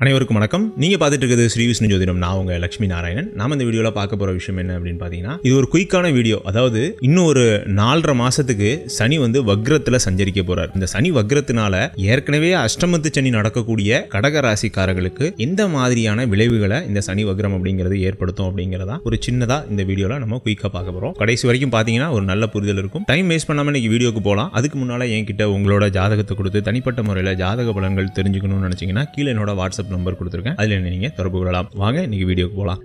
அனைவருக்கும் வணக்கம். நீங்கள் பார்த்துட்டு இருக்கிறது ஸ்ரீ விஷ்ணு ஜோதிடம். நான் உங்கள் லட்சுமி நாராயணன். நாம் இந்த வீடியோவில் பார்க்க போகிற விஷயம் என்ன அப்படின்னு பார்த்தீங்கன்னா இது ஒரு குயிக்கான வீடியோ. அதாவது இன்னும் ஒரு நாலரை மாதத்துக்கு சனி வந்து வக்ரத்தில் சஞ்சரிக்க போகிறார் இந்த சனி வக்ரத்தினால ஏற்கனவே அஷ்டமத்து சனி நடக்கக்கூடிய கடக ராசிக்காரர்களுக்கு எந்த மாதிரியான விளைவுகளை இந்த சனி வக்ரம் அப்படிங்கிறது ஏற்படுத்தும் அப்படிங்கிறதா ஒரு சின்னதாக இந்த வீடியோவில் நம்ம குயிக்காக பார்க்க போகிறோம் கடைசி வரைக்கும் பார்த்தீங்கன்னா ஒரு நல்ல புரிதல் இருக்கும். டைம் வேஸ்ட் பண்ணாமல் இன்னைக்கு வீடியோக்கு போகலாம் அதுக்கு முன்னால் என்கிட்ட உங்களோட ஜாதகத்தை கொடுத்து தனிப்பட்ட முறையில் ஜாதக பலன்கள் தெரிஞ்சுக்கணும்னு நினச்சிங்கன்னா கீழே என்னோட வாட்ஸ்அப் வாட்ஸ்அப் நம்பர் கொடுத்துருக்கேன். அதில் நீங்கள் தொடர்பு கொள்ளலாம். வாங்க இன்றைக்கி வீடியோக்கு போகலாம்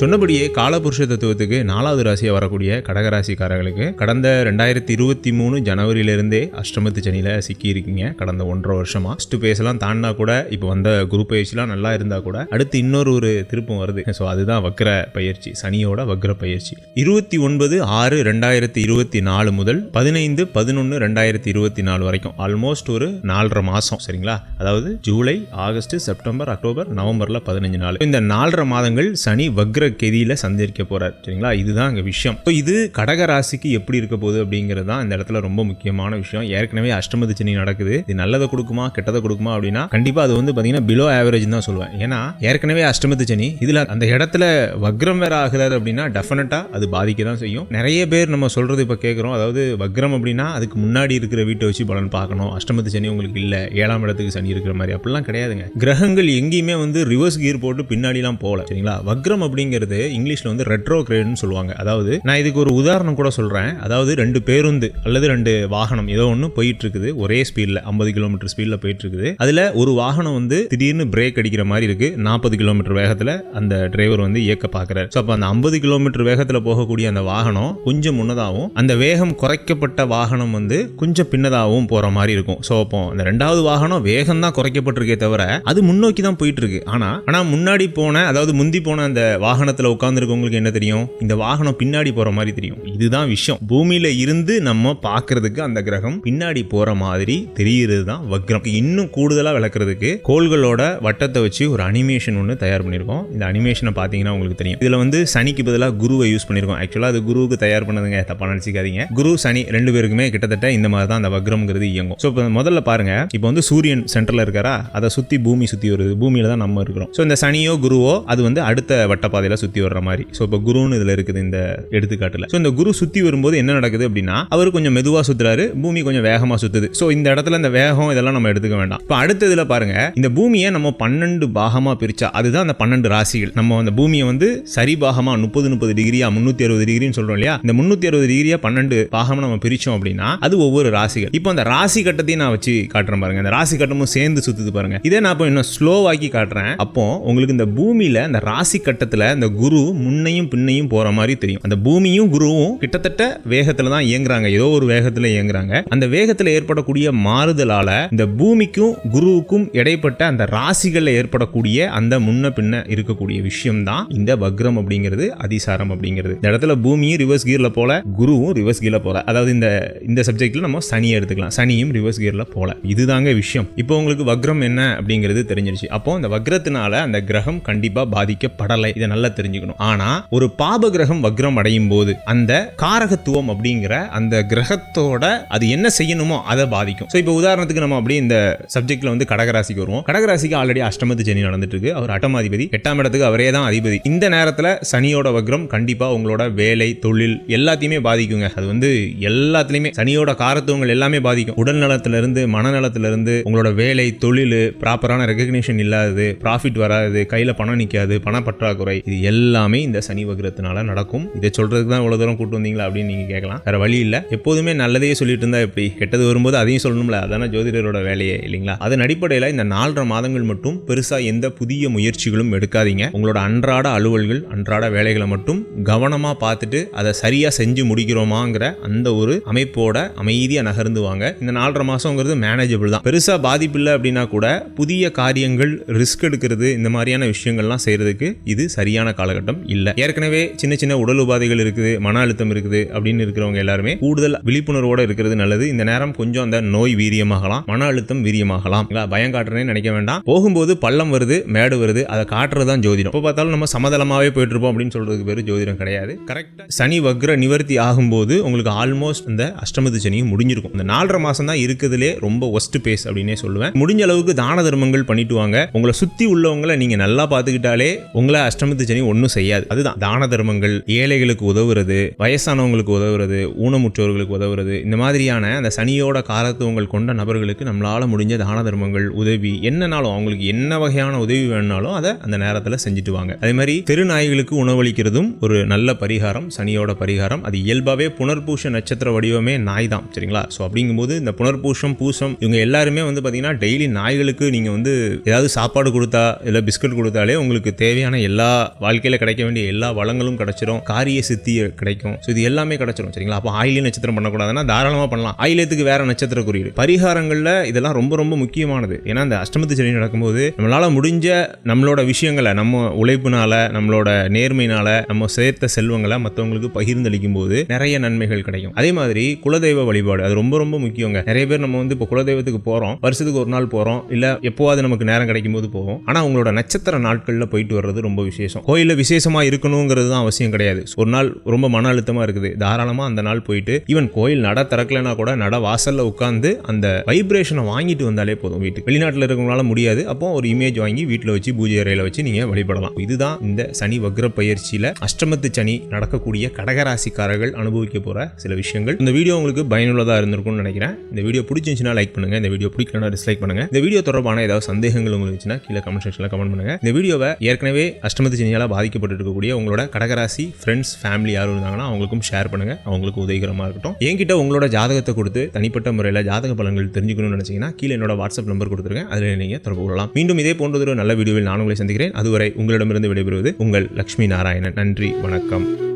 சொன்னபடியே காலபுருஷ தத்துவத்துக்கு நாலாவது ராசியாக வரக்கூடிய கடகராசிக்காரர்களுக்கு கடந்த ரெண்டாயிரத்தி இருபத்தி மூணு ஜனவரியிலிருந்தே அஷ்டமத்து சனியில் சிக்கி இருக்கீங்க கடந்த ஒன்றரை வருஷமா. ஃபஸ்ட்டு பேசலாம் தாண்டினா கூட இப்போ வந்த குரு பயிற்சிலாம் நல்லா இருந்தால் கூட அடுத்து இன்னொரு ஒரு திருப்பம் வருது. ஸோ அதுதான் வக்ர பயிற்சி சனியோட வக்ர பயிற்சி. இருபத்தி ஒன்பது ஆறு ரெண்டாயிரத்தி இருபத்தி நாலு முதல் பதினைந்து பதினொன்று ரெண்டாயிரத்தி இருபத்தி நாலு வரைக்கும். ஆல்மோஸ்ட் ஒரு நாலரை மாதம் சரிங்களா? அதாவது ஜூலை ஆகஸ்ட் செப்டம்பர் அக்டோபர் நவம்பரில் பதினஞ்சு நாள். இந்த நாலரை மாதங்கள் சனி வக்ர கெதியில் சந்திரிக்க போகிறார் சரிங்களா? இதுதான் அங்கே விஷயம். ஸோ இது கடக ராசிக்கு எப்படி இருக்க போகுது அப்படிங்கிறது தான் இந்த இடத்துல ரொம்ப முக்கியமான விஷயம். ஏற்கனவே அஷ்டமதி சனி நடக்குது. இது நல்லதை கொடுக்குமா கெட்டதை கொடுக்குமா அப்படின்னா கண்டிப்பாக அது வந்து பார்த்தீங்கன்னா பிலோ ஆவரேஜ் தான் சொல்லுவேன். ஏன்னா ஏற்கனவே அஷ்டமத்து சனி இதில் அந்த இடத்துல வக்ரம் வேற ஆகிறார் அப்படின்னா டெஃபினட்டாக அது பாதிக்க தான் செய்யும். நிறைய பேர் நம்ம சொல்கிறது இப்போ கேட்குறோம் அதாவது வக்ரம் அப்படின்னா அதுக்கு முன்னாடி இருக்கிற வீட்டை வச்சு பலன் பார்க்கணும். அஷ்டமத்து சனி உங்களுக்கு இல்லை. ஏழாம் இடத்துக்கு சனி இருக்கிற மாதிரி. அப்படிலாம் கிடையாதுங்க. கிரகங்கள் எங்கேயுமே வந்து ரிவர்ஸ் கியர் போட்டு பின்னாடிலாம் போகல. சரிங்களா? வக்ரம் அப்படிங்கிறது இங்கிலீஷ்ல வந்து ரெட்ரோ கிரேடுன்னு சொல்லுவாங்க. அதாவது நான் இதுக்கு ஒரு உதாரணம் கூட சொல்றேன். அதாவது ரெண்டு பேருந்து அல்லது ரெண்டு வாகனம் ஏதோ ஒன்று போயிட்டு இருக்குது ஒரே ஸ்பீடில் ஐம்பது கிலோமீட்டர் ஸ்பீடில் போயிட்டு இருக்குது அதில் ஒரு வாகனம் வந்து திடீர்னு பிரேக் அடிக்கிற மாதிரி இருக்கு. நாற்பது கிலோமீட்டர் வேகத்தில் அந்த டிரைவர் வந்து இயக்க பார்க்குறாரு. ஸோ அப்போ அந்த ஐம்பது கிலோமீட்டர் வேகத்தில் போகக்கூடிய அந்த வாகனம் கொஞ்சம் முன்னதாகவும் அந்த வேகம் குறைக்கப்பட்ட வாகனம் வந்து கொஞ்சம் பின்னதாகவும் போகிற மாதிரி இருக்கும். ஸோ அப்போ அந்த ரெண்டாவது வாகனம் வேகம் தான் குறைக்கப்பட்டிருக்கே தவிர அது முன்னோக்கி தான் போயிட்டு இருக்கு ஆனால் ஆனால் முன்னாடி போன அதாவது முந்தி போன அந்த வாகனம் வாகனத்தில் உட்காந்துருக்கவங்களுக்கு என்ன தெரியும்? இந்த வாகனம் பின்னாடி போகிற மாதிரி தெரியும். இதுதான் விஷயம். பூமியில் இருந்து நம்ம பார்க்கறதுக்கு அந்த கிரகம் பின்னாடி போகிற மாதிரி தெரிகிறது தான் வக்ரம். இன்னும் கூடுதலாக விளக்குறதுக்கு கோள்களோட வட்டத்தை வச்சு ஒரு அனிமேஷன் ஒன்று தயார் பண்ணியிருக்கோம். இந்த அனிமேஷனை பார்த்தீங்கன்னா உங்களுக்கு தெரியும். இதில் வந்து சனிக்கு பதிலாக குருவை யூஸ் பண்ணியிருக்கோம். ஆக்சுவலாக அது குருவுக்கு தயார் பண்ணதுங்க. தப்பாக நினச்சிக்காதீங்க. குரு சனி ரெண்டு பேருக்குமே கிட்டத்தட்ட இந்த மாதிரி தான் அந்த வக்ரம்ங்கிறது இயங்கும். ஸோ இப்போ முதல்ல பாருங்க. இப்போ வந்து சூரியன் சென்டரில் இருக்காரா? அதை சுற்றி பூமி சுற்றி வருது. பூமியில தான் நம்ம இருக்கிறோம். ஸோ இந்த சனியோ குருவோ அது வந்து அடுத்த வட்டப்பாதையில் சுற்றி வர்ற மாதிரி. ஸோ இப்போ குருன்னு இதில் இருக்குது இந்த எடுத்துக்காட்டில். ஸோ இந்த குரு சுற்றி வரும்போது என்ன நடக்குது அப்படின்னா அவர் கொஞ்சம் மெதுவாக சுற்றுறாரு பூமி கொஞ்சம் வேகமாக சுற்றுது ஸோ இந்த இடத்துல இந்த வேகம் இதெல்லாம் நம்ம எடுத்துக்க வேண்டாம். இப்போ அடுத்ததுல பாருங்க இந்த பூமியை நம்ம பன்னெண்டு பாகமாக பிரிச்சா அதுதான் அந்த பன்னெண்டு ராசிகள். நம்ம அந்த பூமியை வந்து சரி பாகமாக முப்பது முப்பது டிகிரியா முந்நூற்றி அறுபது டிகிரின்னு சொல்கிறோம் இல்லையா? இந்த முந்நூற்றி அறுபது டிகிரியா பன்னெண்டு பாகம் நம்ம பிரித்தோம் அப்படின்னா அது ஒவ்வொரு ராசிகள். இப்போ அந்த ராசி கட்டத்தையும் நான் வச்சு காட்டுறேன் பாருங்க. அந்த ராசி கட்டமும் சேர்ந்து சுத்துது பாருங்க. இதே நான் இப்போ இன்னும் ஸ்லோவாக்கி காட்டுறேன். அப்போ உங்களுக்கு இந்த பூமியில இந்த ராசி கட்டத்தில் இந்த குரு முன்னையும் பின்னையும் போற மாதிரி தெரியும். அந்த பூமியும் குருவும் கிட்டத்தட்ட வேகத்துல தான் இயங்குறாங்க. ஏதோ ஒரு வேகத்துல இயங்குறாங்க. அந்த வேகத்துல ஏற்படக்கூடிய மாறுதலால இந்த பூமிக்கும் குருவுக்கும் இடைப்பட்ட அந்த ராசிகள்ல ஏற்படக்கூடிய அந்த முன்ன பின்ன இருக்கக்கூடிய விஷயம் தான் இந்த வக்ரம் அப்படிங்கிறது அதிசாரம் அப்படிங்கிறது. இந்த இடத்துல பூமியும் ரிவர்ஸ் கியர்ல போல குருவும் ரிவர்ஸ் கியர்ல போல. அதாவது இந்த இந்த சப்ஜெக்ட்ல நம்ம சனியை எடுத்துக்கலாம். சனியும் ரிவர்ஸ் கியர்ல போல. இதுதாங்க விஷயம். இப்போ உங்களுக்கு வக்ரம் என்ன அப்படிங்கிறது தெரிஞ்சிருச்சு. அப்போ இந்த வக்ரத்தினால அந்த கிரகம் கண்டிப்பா பாதிக்கப்படலை. இதை நல்லா தெரிஞ்சுக்கணும். ஆனா ஒரு பாப கிரகம் வக்ரம் அடையும் போது அந்த காரகத்துவம் அப்படிங்கிற அந்த கிரகத்தோட அது என்ன செய்யணுமோ அதை பாதிக்கும். ஸோ இப்போ உதாரணத்துக்கு நம்ம அப்படியே இந்த சப்ஜெக்ட்ல வந்து கடகராசிக்கு வருவோம். கடகராசிக்கு ஆல்ரெடி அஷ்டமத்து சனி நடந்துட்டு இருக்கு அவர் அட்டமாதிபதி. எட்டாம் இடத்துக்கு அவரே தான் அதிபதி. இந்த நேரத்தில் சனியோட வக்ரம் கண்டிப்பா உங்களோட வேலை தொழில் எல்லாத்தையுமே பாதிக்குங்க. அது வந்து எல்லாத்துலயுமே சனியோட காரத்துவங்கள் எல்லாமே பாதிக்கும். உடல் நலத்திலிருந்து மனநலத்திலிருந்து உங்களோட வேலை தொழில் ப்ராப்பரான ரெகக்னிஷன் இல்லாதது ப்ராஃபிட் வராது கையில் பணம் நிற்காது பணப்பற்றாக்குறை. இது எல்லாமே இந்த சனி வக்ரத்தினால நடக்கும். இதை சொல்றதுக்கு தான் இவ்வளவு தூரம் கூட்டு வந்தீங்களா அப்படின்னு நீங்க கேட்கலாம். வேற வழி இல்ல. எப்போதுமே நல்லதையே சொல்லிட்டு இருந்தா எப்படி? கெட்டது வரும்போது அதையும் சொல்லணும்ல. அதான ஜோதிடரோட வேலையே இல்லைங்களா? அதன் அடிப்படையில் இந்த நாலரை மாதங்கள் மட்டும் பெருசா எந்த புதிய முயற்சிகளும் எடுக்காதீங்க. உங்களோட அன்றாட அலுவல்கள் அன்றாட வேலைகளை மட்டும் கவனமா பார்த்துட்டு அதை சரியா செஞ்சு முடிக்கிறோமாங்கிற அந்த ஒரு அமைப்போட அமைதியா நகர்ந்து வாங்க. இந்த நாலரை மாதங்கிறது மேனேஜபிள் தான். பெருசா பாதிப்பு இல்லை அப்படின்னா கூட புதிய காரியங்கள் ரிஸ்க் எடுக்கிறது இந்த மாதிரியான விஷயங்கள்லாம் செய்யறதுக்கு இது சரியான காலகட்டம் இல்லை. ஏற்கனவே சின்ன சின்ன உடல் உபாதைகள் இருக்குது மன அழுத்தம் இருக்குது அப்படின்னு இருக்கிறவங்க எல்லாருமே கூடுதல் விழிப்புணர்வோட இருக்கிறது நல்லது. இந்த நேரம் கொஞ்சம் அந்த நோய் வீரியமாகலாம் மன அழுத்தம் வீரியமாகலாம். பயம் காட்டுறேன்னு நினைக்க வேண்டாம். போகும்போது பள்ளம் வருது மேடு வருது அதை காட்டுறது தான் ஜோதிடம். இப்போ பார்த்தாலும் நம்ம சமதளமாவே போயிட்டு இருப்போம் அப்படின்னு சொல்றதுக்கு பேர் ஜோதிடம் கிடையாது. கரெக்டாக சனி வக்ர நிவர்த்தி ஆகும்போது உங்களுக்கு ஆல்மோஸ்ட் இந்த அஷ்டமத்து சனியும் முடிஞ்சிருக்கும். இந்த நாலரை மாசம் தான் இருக்கிறதுலே ரொம்ப ஒஸ்ட் பேஸ் அப்படின்னே சொல்லுவேன். முடிஞ்ச அளவுக்கு தான தர்மங்கள் பண்ணிட்டு வாங்க. உங்களை சுத்தி உள்ளவங்களை நீங்க நல்லா பார்த்துக்கிட்டாலே உங்களை அஷ்டமத்து சனி ஒன்றும் செய்யாது. அதுதான். தான தர்மங்கள் ஏழைகளுக்கு உதவுறது வயசானவங்களுக்கு உதவுறது ஊனமுற்றோர்களுக்கு உதவுறது இந்த மாதிரியான அந்த சனியோட காரத்துவங்கள் கொண்ட நபர்களுக்கு நம்மளால முடிஞ்ச தான தர்மங்கள் உதவி என்னனாலும் அவங்களுக்கு என்ன வகையான உதவி வேணுனாலும் அதை அந்த நேரத்தில் செஞ்சுட்டு வாங்க. அதே மாதிரி தெரு நாய்களுக்கு உணவளிக்கிறதும் ஒரு நல்ல பரிகாரம் சனியோட பரிகாரம். அது இயல்பாகவே புனர்பூஷ நட்சத்திர வடிவமே நாய் தான் சரிங்களா? ஸோ அப்படிங்கும்போது இந்த புனர்பூஷம் பூசம் இவங்க எல்லாருமே வந்து பார்த்தீங்கன்னா டெய்லி நாய்களுக்கு நீங்கள் வந்து ஏதாவது சாப்பாடு கொடுத்தா இல்லை பிஸ்கட் கொடுத்தாலே உங்களுக்கு தேவையான எல்லா வாழ்க்கையில் கிடைக்க வேண்டிய எல்லா வளங்களும் கிடைச்சிரும். காரிய சித்தி கிடைக்கும். ஸோ இது எல்லாமே கிடைச்சிரும் சரிங்களா? அப்போ ஆயிலிய நட்சத்திரம் பண்ணக்கூடாதுன்னா தாராளமாக பண்ணலாம். ஆயிலியத்துக்கு வேற நட்சத்திர குறியீடு. பரிகாரங்களில் இதெல்லாம் ரொம்ப ரொம்ப முக்கியமானது. ஏன்னா இந்த அஷ்டமத்து சனி நடக்கும்போது நம்மளால முடிஞ்ச நம்மளோட விஷயங்களை நம்ம உழைப்புனால நம்மளோட நேர்மையினால நம்ம சேர்த்த செல்வங்களை மற்றவங்களுக்கு பகிர்ந்தளிக்கும் போது நிறைய நன்மைகள் கிடைக்கும். அதே மாதிரி குலதெய்வ வழிபாடு அது ரொம்ப ரொம்ப முக்கியங்க. நிறைய பேர் நம்ம வந்து இப்போ குலதெய்வத்துக்கு போகிறோம் வருஷத்துக்கு ஒரு நாள் போகிறோம் இல்லை எப்போவாது நமக்கு நேரம் கிடைக்கும் போது போவோம். ஆனால் உங்களோட நட்சத்திர நாட்களில் போயிட்டு வர்றது ரொம்ப விசேஷம். கோயிலில் விசேஷமாக இருக்கணுங்கிறது தான் அவசியம் கிடையாது. ஒரு நாள் ரொம்ப மன அழுத்தமாக இருக்குது. தாராளமாக அந்த நாள் போயிட்டு ஈவன் கோயில் நட திறக்கலைன்னா கூட நட வாசலில் உட்காந்து அந்த வைப்ரேஷனை வாங்கிட்டு வந்தாலே போதும் வீட்டுக்கு. வெளிநாட்டில் இருக்கிறவங்களால முடியாது. அப்போ ஒரு இமேஜ் வாங்கி வீட்டில் வச்சு பூஜை அறையில் வச்சு நீங்கள் வழிபடலாம். இதுதான் இந்த சனி வக்ர பயிற்சியில் அஷ்டமத்து சனி நடக்கக்கூடிய கடகராசிக்காரர்கள் அனுபவிக்க போகிற சில விஷயங்கள். இந்த வீடியோ உங்களுக்கு பயனுள்ளதாக இருந்திருக்கும்னு நினைக்கிறேன். இந்த வீடியோ பிடிச்சிருந்துச்சுன்னா லைக் பண்ணுங்க. இந்த வீடியோ பிடிக்கலனா டிஸ்லைக் பண்ணுங்க. இந்த வீடியோ தொடர்பான ஏதாவது சந்தேகங்கள் உங்களுக்கு கீழே கமெண்ட் செக்ஷனில் கமெண்ட் பண்ணுங்க. இந்த வீடியோவை ஏற்கனவே அஷ்டமத்து சனியால் பாதிக்கப்பட்டு இருக்கக்கூடிய உங்களோட கடகராசி ஃப்ரெண்ட்ஸ் ஃபேமிலி யாரும் இருந்தாங்கன்னா அவங்களுக்கும் ஷேர் பண்ணுங்க. அவங்களுக்கு உதவிகரமாக இருக்கட்டும். என்கிட்ட உங்களோட ஜாதகத்தை கொடுத்து தனிப்பட்ட முறையில் ஜாதக பலன்கள் தெரிஞ்சுக்கணும்னு நினைச்சீங்கன்னா கீழே என்னோட வாட்ஸ்அப் நம்பர் கொடுத்துருக்கேன் அதில் நீங்கள் தொடர்பு கொள்ளலாம். மீண்டும் இதே போன்ற ஒரு நல்ல வீடியோவில் நான் உங்களை சந்திக்கிறேன். அதுவரை உங்களிடமிருந்து விடைபெறுவது உங்கள் லக்ஷ்மி நாராயணன். நன்றி வணக்கம்.